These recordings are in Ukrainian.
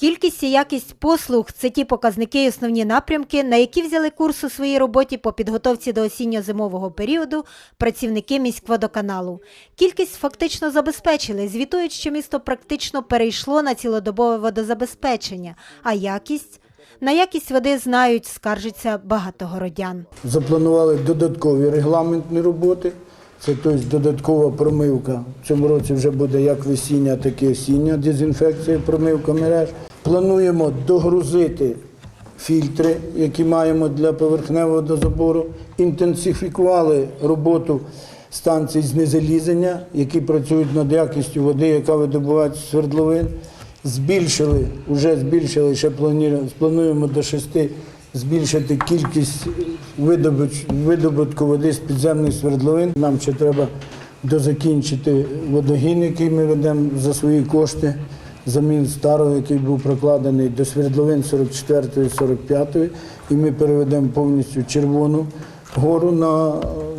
Кількість і якість послуг це ті показники і основні напрямки, на які взяли курс у своїй роботі по підготовці до осінньо-зимового періоду працівники міськводоканалу. Кількість фактично забезпечили, звітують, що місто практично перейшло на цілодобове водозабезпечення, а якість на якість води знають, скаржиться багато городян. Запланували додаткові регламентні роботи. Це тобто додаткова промивка. В цьому році вже буде як весіння, так і осіння дезінфекція, промивка мереж. Плануємо догрузити фільтри, які маємо для поверхневого водозабору. Інтенсифікували роботу станцій знезалізання, які працюють над якістю води, яка видобувається з свердловин. Збільшили, вже збільшили, ще плануємо до шести збільшити кількість видобутку води з підземних свердловин. Нам ще треба дозакінчити водогін, який ми ведемо за свої кошти, замін старого, який був прокладений до свердловин 44 45 і ми переведемо повністю червону гору на е,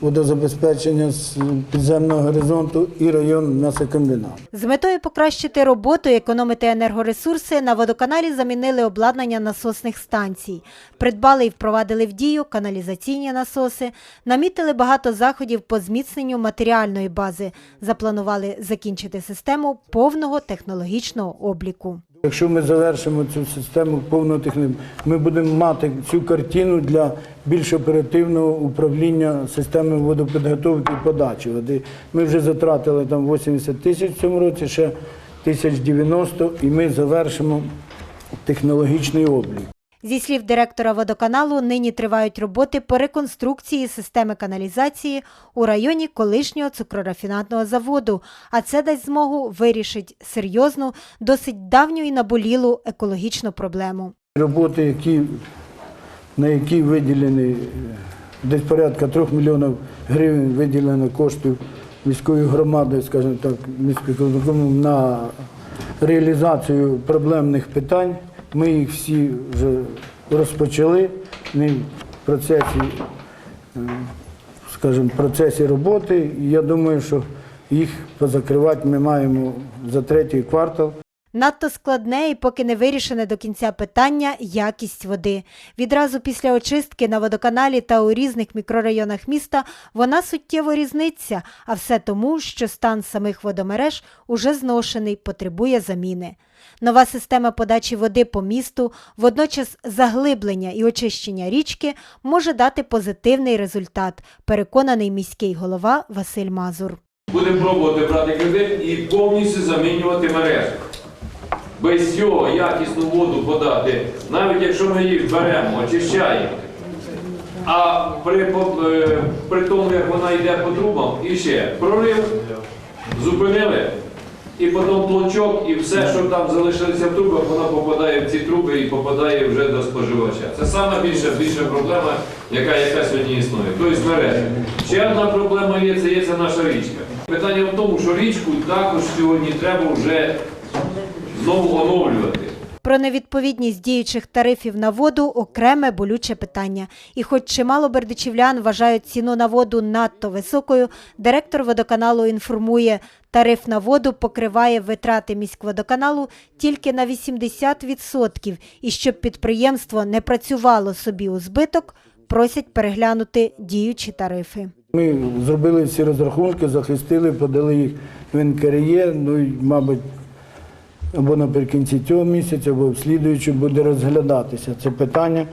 водозабезпечення з підземного горизонту і район м'ясокомбінату. З метою покращити роботу і економити енергоресурси на водоканалі замінили обладнання насосних станцій, придбали і впровадили в дію каналізаційні насоси, намітили багато заходів по зміцненню матеріальної бази, запланували закінчити систему повного технологічного обліку. Якщо ми завершимо цю систему повного техніки, ми будемо мати цю картину для більш оперативного управління системою водопідготовки і подачі води. Ми вже затратили там 80 тисяч в цьому році, ще тисяч 90, і ми завершимо технологічний облік. Зі слів директора водоканалу, нині тривають роботи по реконструкції системи каналізації у районі колишнього цукрорафінатного заводу, а це дасть змогу вирішити серйозну, досить давню і наболілу екологічну проблему. Роботи, які, на які виділені е, десь порядка 3 мільйонів гривень виділено коштів міської громади, скажімо так, міської на реалізацію проблемних питань. Ми їх всі вже розпочали. ми в процесі, е, скажімо, процесі роботи. І я думаю, що їх позакривати ми маємо за третій квартал. Надто складне і поки не вирішене до кінця питання якість води. Відразу після очистки на водоканалі та у різних мікрорайонах міста вона суттєво різниця, а все тому, що стан самих водомереж уже зношений, потребує заміни. Нова система подачі води по місту, водночас заглиблення і очищення річки може дати позитивний результат, переконаний міський голова Василь Мазур. Будемо пробувати брати кредит і повністю замінювати мережу. Без цього якісну воду подати, навіть якщо ми їх беремо, очищаємо. А при, е, при тому, як вона йде по трубам, і ще прорив, зупинили, і потім плочок, і все, що там залишилося в трубах, воно попадає в ці труби і попадає вже до споживача. Це саме більша, більша проблема, яка, яка сьогодні існує. Тобто мережа. Ще одна проблема є, це є це наша річка. Питання в тому, що річку також сьогодні треба вже знову оновлювати. Про невідповідність діючих тарифів на воду окреме болюче питання. І хоч чимало бердичівлян вважають ціну на воду надто високою, директор водоканалу інформує, тариф на воду покриває витрати міськводоканалу тільки на 80%. І щоб підприємство не працювало собі у збиток, просять переглянути діючі тарифи. Ми зробили всі розрахунки, захистили, подали їх в НКРЄ, ну і, мабуть, або наприкінці цього місяця, або в слідуючому буде розглядатися це питання.